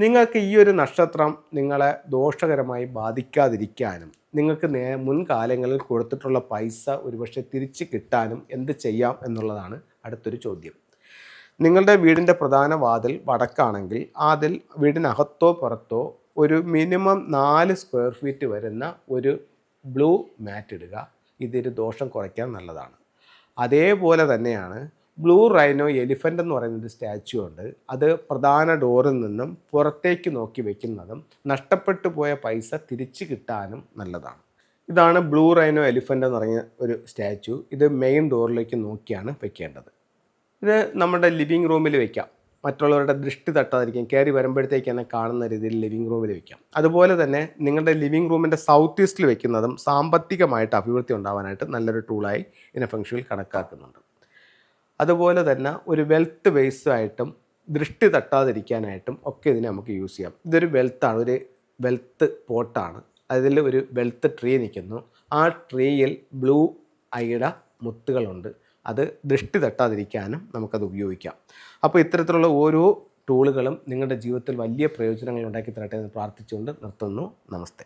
നിങ്ങൾക്ക് ഈ ഒരു നക്ഷത്രം നിങ്ങളെ ദോഷകരമായി ബാധിക്കാതിരിക്കാനും നിങ്ങൾക്ക് നേ മുൻകാലങ്ങളിൽ കൊടുത്തിട്ടുള്ള പൈസ ഒരുപക്ഷെ തിരിച്ച് കിട്ടാനും എന്ത് ചെയ്യാം എന്നുള്ളതാണ് അടുത്തൊരു ചോദ്യം. നിങ്ങളുടെ വീടിന്റെ പ്രധാന വാതിൽ വടക്കാണെങ്കിൽ അതിൽ വീടിനകത്തോ പുറത്തോ ഒരു മിനിമം നാല് സ്ക്വയർ ഫീറ്റ് വരുന്ന ഒരു ബ്ലൂ മാറ്റ് ഇടുക. ഇതൊരു ദോഷം കുറയ്ക്കാൻ നല്ലതാണ്. അതേപോലെ തന്നെയാണ് ബ്ലൂ റൈനോ എലിഫന്റ് എന്ന് പറയുന്ന ഒരു സ്റ്റാച്ചു ഉണ്ട്. അത് പ്രധാന ഡോറിൽ നിന്നും പുറത്തേക്ക് നോക്കി വെക്കുന്നതും നഷ്ടപ്പെട്ടു പോയ പൈസ തിരിച്ചു കിട്ടാനും നല്ലതാണ്. ഇതാണ് ബ്ലൂ റൈനോ എലിഫന്റ് എന്ന് പറയുന്ന ഒരു സ്റ്റാച്ചു. ഇത് മെയിൻ ഡോറിലേക്ക് നോക്കിയാണ് വെക്കേണ്ടത്. ഇത് നമ്മുടെ ലിവിങ് റൂമിൽ വെക്കാം. മറ്റുള്ളവരുടെ ദൃഷ്ടി തട്ടാതിരിക്കും കയറി വരുമ്പോഴത്തേക്ക് തന്നെ കാണുന്ന രീതിയിൽ ലിവിങ് റൂമിൽ വെക്കാം. അതുപോലെ തന്നെ നിങ്ങളുടെ ലിവിങ് റൂമിന്റെ സൗത്ത് ഈസ്റ്റിൽ വെക്കുന്നതും സാമ്പത്തികമായിട്ട് അഭിവൃദ്ധി ഉണ്ടാവാനായിട്ട് നല്ലൊരു ടൂളായി ഇതിനെ ഫംഗ്ഷനിൽ കണക്കാക്കുന്നുണ്ട്. അതുപോലെ തന്നെ ഒരു വെൽത്ത് ബേസായിട്ടും ദൃഷ്ടി തട്ടാതിരിക്കാനായിട്ടും ഒക്കെ ഇതിനെ നമുക്ക് യൂസ് ചെയ്യാം. ഇതൊരു വെൽത്താണ് ഒരു വെൽത്ത് പോട്ടാണ് അതിൽ ഒരു വെൽത്ത് ട്രീ നിൽക്കുന്നു. ആ ട്രീയിൽ ബ്ലൂ ഐഡ മുത്തുകളുണ്ട്. അത് ദൃഷ്ടി തട്ടാതിരിക്കാനും നമുക്കത് ഉപയോഗിക്കാം. അപ്പോൾ ഇത്തരത്തിലുള്ള ഓരോ ടൂളുകളും നിങ്ങളുടെ ജീവിതത്തിൽ വലിയ പ്രയോജനങ്ങൾ ഉണ്ടാക്കി തരട്ടെ എന്ന് പ്രാർത്ഥിച്ചുകൊണ്ട് നിർത്തുന്നു. നമസ്തേ.